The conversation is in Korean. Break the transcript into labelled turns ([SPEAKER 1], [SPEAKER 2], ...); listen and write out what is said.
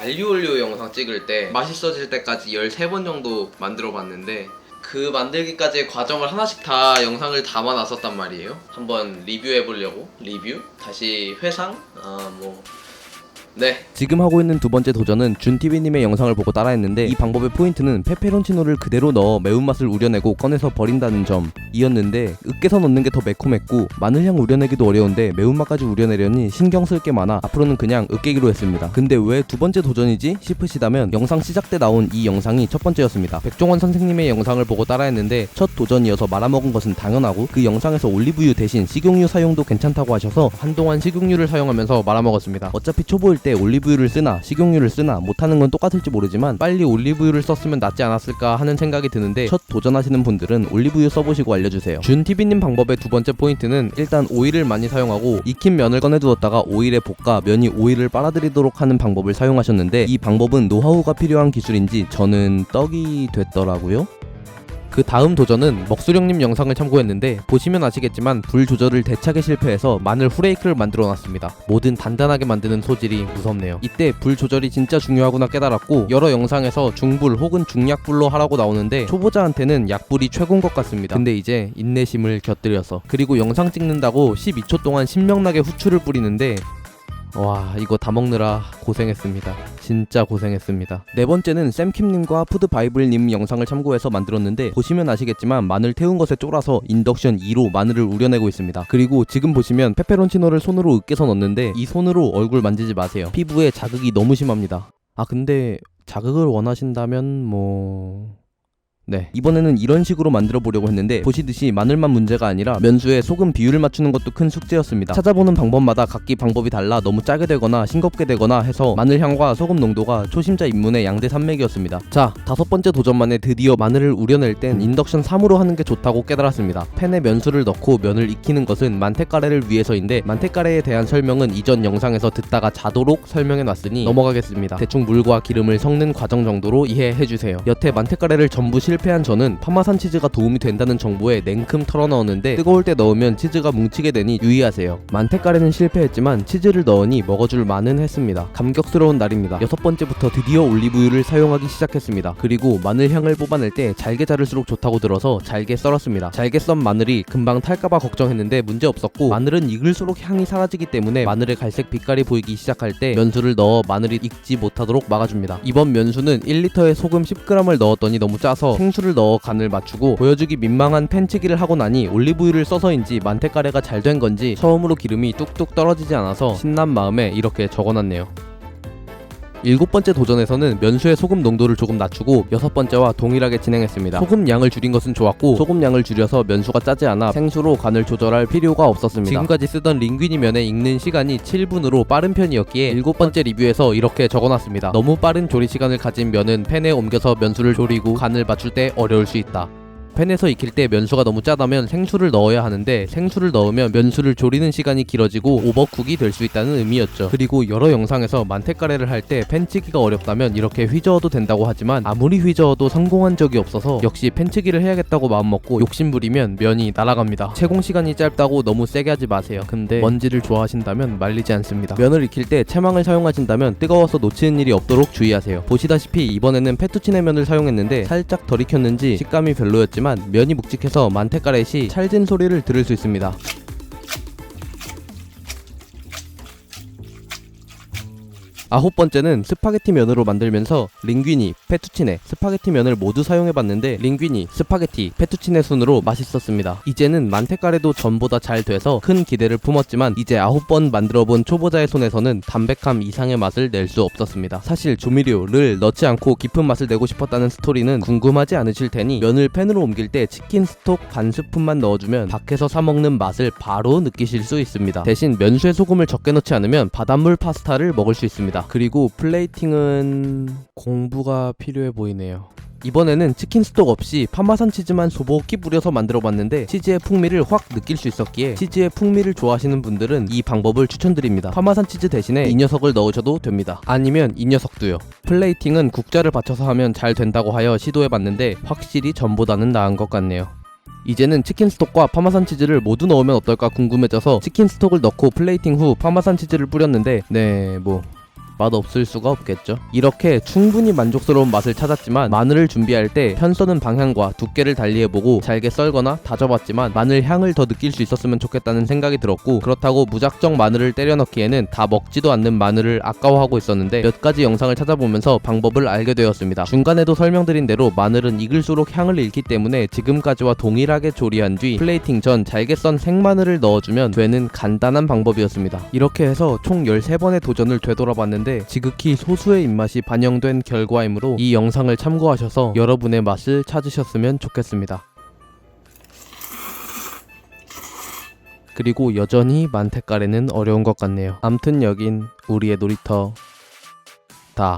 [SPEAKER 1] 알리올리오 영상 찍을 때 맛있어질 때까지 13번 정도 만들어 봤는데 그 만들기까지의 과정을 하나씩 다 영상을 담아 놨었단 말이에요. 한번 리뷰해 보려고. 리뷰? 다시 회상? 아뭐. 네.
[SPEAKER 2] 지금 하고 있는 두 번째 도전은 준TV님의 영상을 보고 따라했는데 이 방법의 포인트는 페페론치노를 그대로 넣어 매운맛을 우려내고 꺼내서 버린다는 점 이었는데 으깨서 넣는 게 더 매콤했고 마늘향 우려내기도 어려운데 매운맛까지 우려내려니 신경 쓸 게 많아 앞으로는 그냥 으깨기로 했습니다. 근데 왜 두 번째 도전이지 싶으시다면 영상 시작 때 나온 이 영상이 첫 번째였습니다. 백종원 선생님의 영상을 보고 따라했는데 첫 도전이어서 말아먹은 것은 당연하고 그 영상에서 올리브유 대신 식용유 사용도 괜찮다고 하셔서 한동안 식용유를 사용하면서 말아먹었습니다. 어차피 초보일 때 올리브유를 쓰나 식용유를 쓰나 못하는 건 똑같을지 모르지만 빨리 올리브유를 썼으면 낫지 않았을까 하는 생각이 드는데 첫 도전하시는 분들은 올리브유 써보시고 알려주세요. 준TV님 방법의 두 번째 포인트는 일단 오일을 많이 사용하고 익힌 면을 꺼내두었다가 오일에 볶아 면이 오일을 빨아들이도록 하는 방법을 사용하셨는데 이 방법은 노하우가 필요한 기술인지 저는 떡이 됐더라고요. 그 다음 도전은 먹수령님 영상을 참고했는데 보시면 아시겠지만 불 조절을 대차게 실패해서 마늘 후레이크를 만들어 놨습니다. 뭐든 단단하게 만드는 소질이 무섭네요. 이때 불 조절이 진짜 중요하구나 깨달았고 여러 영상에서 중불 혹은 중약불로 하라고 나오는데 초보자한테는 약불이 최고인 것 같습니다. 근데 이제 인내심을 곁들여서 그리고 영상 찍는다고 12초 동안 신명나게 후추를 뿌리는데 와 이거 다 먹느라 고생했습니다 진짜 고생했습니다. 네 번째는 샘킴님과 푸드바이블님 영상을 참고해서 만들었는데 보시면 아시겠지만 마늘 태운 것에 쫄아서 인덕션 2로 마늘을 우려내고 있습니다. 그리고 지금 보시면 페페론치노를 손으로 으깨서 넣는데 이 손으로 얼굴 만지지 마세요. 피부에 자극이 너무 심합니다. 아 근데 자극을 원하신다면 뭐... 네. 이번에는 이런 식으로 만들어 보려고 했는데 보시듯이 마늘만 문제가 아니라 면수에 소금 비율을 맞추는 것도 큰 숙제였습니다. 찾아보는 방법마다 각기 방법이 달라 너무 짜게 되거나 싱겁게 되거나 해서 마늘 향과 소금 농도가 초심자 입문의 양대 산맥이었습니다. 자 다섯 번째 도전 만에 드디어 마늘을 우려낼 땐 인덕션 3으로 하는 게 좋다고 깨달았습니다. 팬에 면수를 넣고 면을 익히는 것은 만테카레를 위해서인데 만테카레에 대한 설명은 이전 영상에서 듣다가 자도록 설명해 놨으니 넘어가겠습니다. 대충 물과 기름을 섞는 과정 정도로 이해해 주세요. 여태 만테카레를 전부 실 패한 저는 파마산 치즈가 도움이 된다는 정보에 냉큼 털어 넣었는데 뜨거울 때 넣으면 치즈가 뭉치게 되니 유의하세요. 만테카레는 실패했지만 치즈를 넣으니 먹어줄 만은 했습니다. 감격스러운 날입니다. 여섯 번째부터 드디어 올리브유를 사용하기 시작했습니다. 그리고 마늘 향을 뽑아낼 때 잘게 자를수록 좋다고 들어서 잘게 썰었습니다. 잘게 썬 마늘이 금방 탈까봐 걱정했는데 문제 없었고 마늘은 익을수록 향이 사라지기 때문에 마늘의 갈색 빛깔이 보이기 시작할 때 면수를 넣어 마늘이 익지 못하도록 막아줍니다. 이번 면수는 1리터에 소금 10g을 넣었더니 너무 짜서 생수를 넣어 간을 맞추고 보여주기 민망한 팬치기를 하고 나니 올리브유를 써서인지 만테카레가 잘 된 건지 처음으로 기름이 뚝뚝 떨어지지 않아서 신난 마음에 이렇게 적어놨네요. 일곱 번째 도전에서는 면수의 소금 농도를 조금 낮추고 여섯 번째와 동일하게 진행했습니다. 소금 양을 줄인 것은 좋았고 소금 양을 줄여서 면수가 짜지 않아 생수로 간을 조절할 필요가 없었습니다. 지금까지 쓰던 링귀니 면의 익는 시간이 7분으로 빠른 편이었기에 일곱 번째 리뷰에서 이렇게 적어놨습니다. 너무 빠른 조리 시간을 가진 면은 팬에 옮겨서 면수를 조리고 간을 맞출 때 어려울 수 있다. 팬에서 익힐 때 면수가 너무 짜다면 생수를 넣어야 하는데 생수를 넣으면 면수를 조리는 시간이 길어지고 오버쿡이 될 수 있다는 의미였죠. 그리고 여러 영상에서 만테카레를 할 때 팬치기가 어렵다면 이렇게 휘저어도 된다고 하지만 아무리 휘저어도 성공한 적이 없어서 역시 팬치기를 해야겠다고 마음먹고 욕심부리면 면이 날아갑니다. 채공 시간이 짧다고 너무 세게 하지 마세요. 근데 먼지를 좋아하신다면 말리지 않습니다. 면을 익힐 때 채망을 사용하신다면 뜨거워서 놓치는 일이 없도록 주의하세요. 보시다시피 이번에는 페투치네 면을 사용했는데 살짝 덜 익혔는지 식감이 별로였지만 면이 묵직해서 만테카레시 찰진 소리를 들을 수 있습니다. 아홉 번째는 스파게티 면으로 만들면서 링귀니, 페투치네, 스파게티 면을 모두 사용해봤는데 링귀니, 스파게티, 페투치네 순으로 맛있었습니다. 이제는 만테카레도 전보다 잘 돼서 큰 기대를 품었지만 이제 아홉 번 만들어본 초보자의 손에서는 담백함 이상의 맛을 낼 수 없었습니다. 사실 조미료를 넣지 않고 깊은 맛을 내고 싶었다는 스토리는 궁금하지 않으실 테니 면을 팬으로 옮길 때 치킨 스톡 반 스푼만 넣어주면 밖에서 사 먹는 맛을 바로 느끼실 수 있습니다. 대신 면수에 소금을 적게 넣지 않으면 바닷물 파스타를 먹을 수 있습니다. 그리고 플레이팅은 공부가 필요해 보이네요. 이번에는 치킨 스톡 없이 파마산 치즈만 소복히 뿌려서 만들어봤는데 치즈의 풍미를 확 느낄 수 있었기에 치즈의 풍미를 좋아하시는 분들은 이 방법을 추천드립니다. 파마산 치즈 대신에 이 녀석을 넣으셔도 됩니다. 아니면 이 녀석도요. 플레이팅은 국자를 받쳐서 하면 잘 된다고 하여 시도해봤는데 확실히 전보다는 나은 것 같네요. 이제는 치킨 스톡과 파마산 치즈를 모두 넣으면 어떨까 궁금해져서 치킨 스톡을 넣고 플레이팅 후 파마산 치즈를 뿌렸는데 네 뭐 맛 없을 수가 없겠죠. 이렇게 충분히 만족스러운 맛을 찾았지만 마늘을 준비할 때편 써는 방향과 두께를 달리해보고 잘게 썰거나 다져봤지만 마늘 향을 더 느낄 수 있었으면 좋겠다는 생각이 들었고 그렇다고 무작정 마늘을 때려 넣기에는 다 먹지도 않는 마늘을 아까워하고 있었는데 몇 가지 영상을 찾아보면서 방법을 알게 되었습니다. 중간에도 설명드린 대로 마늘은 익을수록 향을 잃기 때문에 지금까지와 동일하게 조리한 뒤 플레이팅 전 잘게 썬 생마늘을 넣어주면 되는 간단한 방법이었습니다. 이렇게 해서 총 13번의 도전을 되돌아봤는데 지극히 소수의 입맛이 반영된 결과이므로 이 영상을 참고하셔서 여러분의 맛을 찾으셨으면 좋겠습니다. 그리고 여전히 만테가레는 어려운 것 같네요. 암튼 여긴 우리의 놀이터 다